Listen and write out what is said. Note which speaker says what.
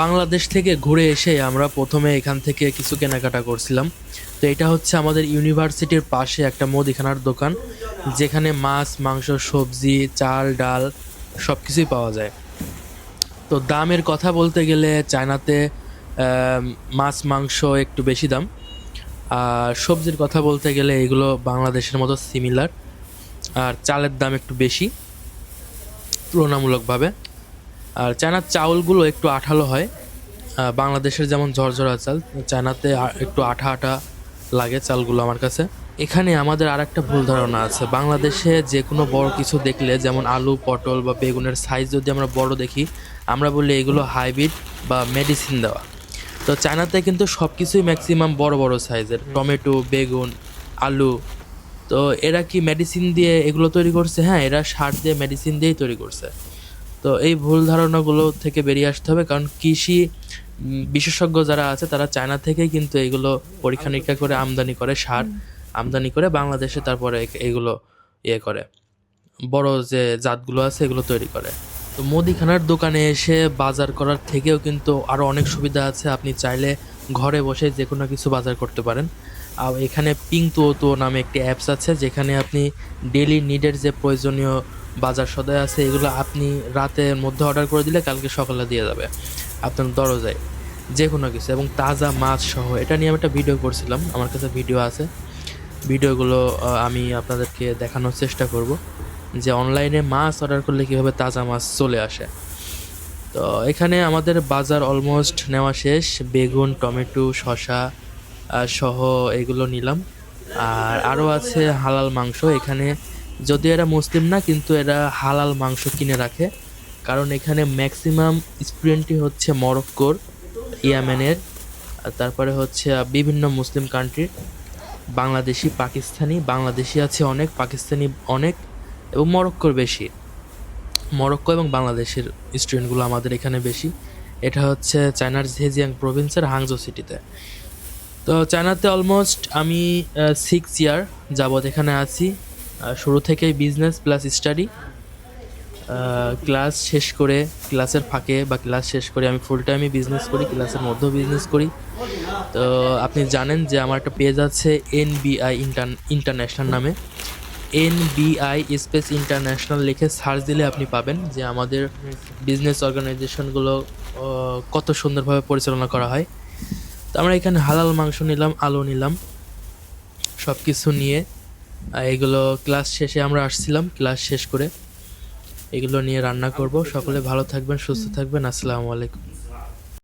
Speaker 1: বাংলাদেশ থেকে ঘুরে এসে আমরা প্রথমে এখান থেকে কিছু কেনাকাটা করছিলাম। তো এটা হচ্ছে আমাদের ইউনিভার্সিটির পাশে একটা মুদিখানার দোকান, যেখানে মাছ, মাংস, সবজি, চাল, ডাল সব কিছুই পাওয়া যায়। তো দামের কথা বলতে গেলে চায়নাতে মাছ, মাংস একটু বেশি দাম। আর সবজির কথা বলতে গেলে এগুলো বাংলাদেশের মতো সিমিলার আর চালের দাম একটু বেশি, তুলনামূলকভাবে। আর চায়নার চাউলগুলো একটু আঠালো হয়। বাংলাদেশের যেমন ঝরঝরা চাল, চায়নাতে একটু আঠা আঠা লাগে চালগুলো আমার কাছে। এখানে আমাদের আর একটা ভুল ধারণা আছে। বাংলাদেশে যে কোনো বড় কিছু দেখলে, যেমন আলু, পটল বা বেগুনের সাইজ যদি আমরা বড় দেখি, আমরা বলি এগুলো হাইব্রিড বা মেডিসিন দেওয়া। তো চায়নাতে কিন্তু সব কিছুই ম্যাক্সিমাম বড় বড় সাইজের টমেটো, বেগুন, আলু। তো এরা কি মেডিসিন দিয়ে এগুলো তৈরি করছে? হ্যাঁ এরা সার দিয়ে মেডিসিন দিয়েই তৈরি করছে। তো এই ভুল ধারণাগুলো থেকে বেরিয়ে আসতে হবে কারণ কৃষি বিশেষজ্ঞ যারা আছে তারা চায়না থেকেই কিন্তু এগুলো পরীক্ষা নিরীক্ষা করে আমদানি করে সার আমদানি করে বাংলাদেশে তারপরে এগুলো ইয়ে করে বড় যে জাতগুলো আছে এগুলো তৈরি করে। তো মুদিখানার দোকানে এসে বাজার করার থেকেও কিন্তু আরও অনেক সুবিধা আছে আপনি চাইলে ঘরে বসে যে কোনো কিছু বাজার করতে পারেন। আর এখানে পিং তো নামে একটি অ্যাপস আছে যেখানে আপনি ডেলি নিডের যে প্রয়োজনীয় বাজার সদাই আছে এগুলো আপনি রাতের মধ্যে অর্ডার করে দিলে কালকে সকালে দিয়ে যাবে। আপনার দরজায় যে কোনো কিছু এবং তাজা মাছ সহ। এটা নিয়ে আমি একটা ভিডিও করছিলাম আমার কাছে ভিডিও আছে। ভিডিওগুলো আমি আপনাদেরকে দেখানোর চেষ্টা করব যে অনলাইনে মাছ অর্ডার করলে কীভাবে তাজা মাছ চলে আসে। তো এখানে আমাদের বাজার অলমোস্ট নেওয়া শেষ। বেগুন টমেটো আহ, সহ এগুলো নিলাম। আর আরও আছে হালাল মাংস। এখানে যদি এরা মুসলিম না, কিন্তু এরা হালাল মাংস কিনে রাখে। কারণ এখানে ম্যাক্সিমাম স্টুডেন্টই হচ্ছে মরক্কোর, ইয়ামেনের তারপরে হচ্ছে বিভিন্ন মুসলিম কান্ট্রির বাংলাদেশি, পাকিস্তানি, বাংলাদেশি আছে অনেক, পাকিস্তানি অনেক, এবং মরক্কোর বেশি। মরক্কো এবং বাংলাদেশের স্টুডেন্টগুলো আমাদের এখানে বেশি। এটা হচ্ছে চায়নার জেজিয়াং প্রভিন্সের হাংজো সিটিতে তো চায়নাতে অলমোস্ট আমি সিক্স ইয়ার যাবৎ এখানে আছি। শুরু থেকেই বিজনেস প্লাস স্টাডি ক্লাস শেষ করে ক্লাসের ফাঁকে বা ক্লাস শেষ করে আমি ফুল টাইমই বিজনেস করি ক্লাসের মধ্যেও বিজনেস করি। তো আপনি জানেন যে আমার একটা পেজ আছে এনবিআই ইন্টার ইন্টারন্যাশনাল নামে। এন এনবিআই স্পেস ইন্টারন্যাশনাল লিখে সার্চ দিলে আপনি পাবেন যে আমাদের বিজনেস অর্গানাইজেশনগুলো কত সুন্দরভাবে পরিচালনা করা হয়। তো আমরা এখানে হালাল মাংস নিলাম, আলু নিলাম সব কিছু নিয়ে এগুলো ক্লাস শেষে আমরা আসছিলাম, ক্লাস শেষ করে। এগুলো নিয়ে রান্না করব। সকলে ভালো থাকবেন, সুস্থ থাকবেন। আসসালামু আলাইকুম।